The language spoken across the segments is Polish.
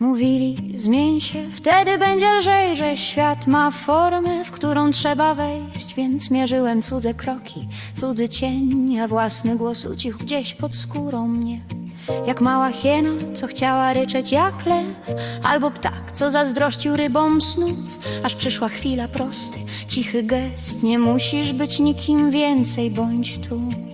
Mówili, zmień się, wtedy będzie lżej, że świat ma formę, w którą trzeba wejść, więc mierzyłem cudze kroki, cudzy cień, a własny głos ucichł gdzieś pod skórą mnie. Jak mała hiena, co chciała ryczeć jak lew, albo ptak, co zazdrościł rybom snów, aż przyszła chwila prosty, cichy gest, nie musisz być nikim więcej, bądź tu.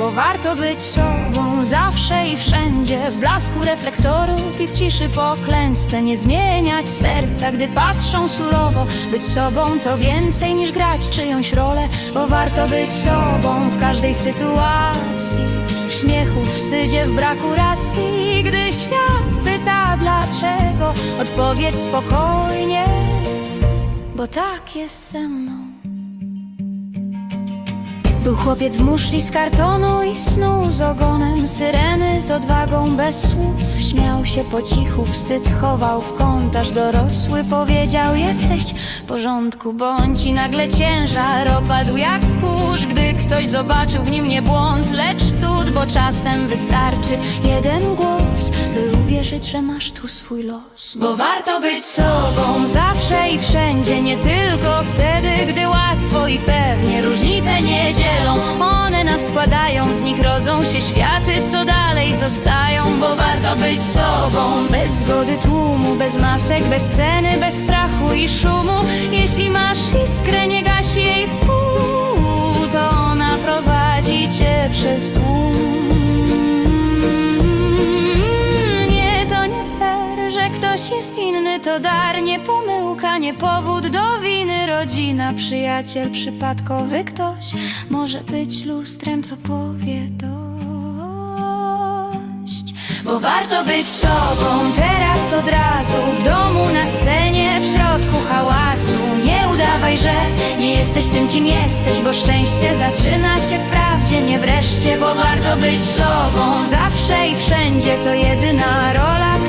Bo warto być sobą zawsze i wszędzie W blasku reflektorów i w ciszy po klęsce Nie zmieniać serca, gdy patrzą surowo. Być sobą to więcej niż grać czyjąś rolę Bo warto być sobą w każdej sytuacji. W śmiechu, w wstydzie, w braku racji. Gdy świat pyta dlaczego Odpowiedź spokojnie Bo tak jest ze mną był chłopiec w muszli z kartonu i snuł z ogonem Syreny z odwagą bez słów. Śmiał się po cichu, wstyd chował w kąt Aż dorosły powiedział jesteś w porządku Bądź i nagle ciężar opadł jak kurz. Gdy ktoś zobaczył w nim nie błąd Lecz cud, bo czasem wystarczy jeden głos By uwierzyć, że masz tu swój los. Bo warto być sobą zawsze i wszędzie Nie tylko wtedy, gdy łatwo i pewnie Różnice nie nas składają Z nich rodzą się światy, co dalej zostają Bo warto być sobą. Bez zgody tłumu, bez masek, bez ceny Bez strachu i szumu. Jeśli masz iskrę, nie gaś jej w pół To ona prowadzi cię przez tłum inny To dar, nie pomyłka, nie powód do winy. Rodzina, przyjaciel, przypadkowy ktoś. Może być lustrem, co powie dość. Bo warto być sobą teraz od razu. W domu, na scenie, w środku hałasu. Nie udawaj, że nie jesteś tym, kim jesteś Bo szczęście zaczyna się w prawdzie, nie wreszcie. Bo warto być sobą zawsze i wszędzie. To jedyna rola,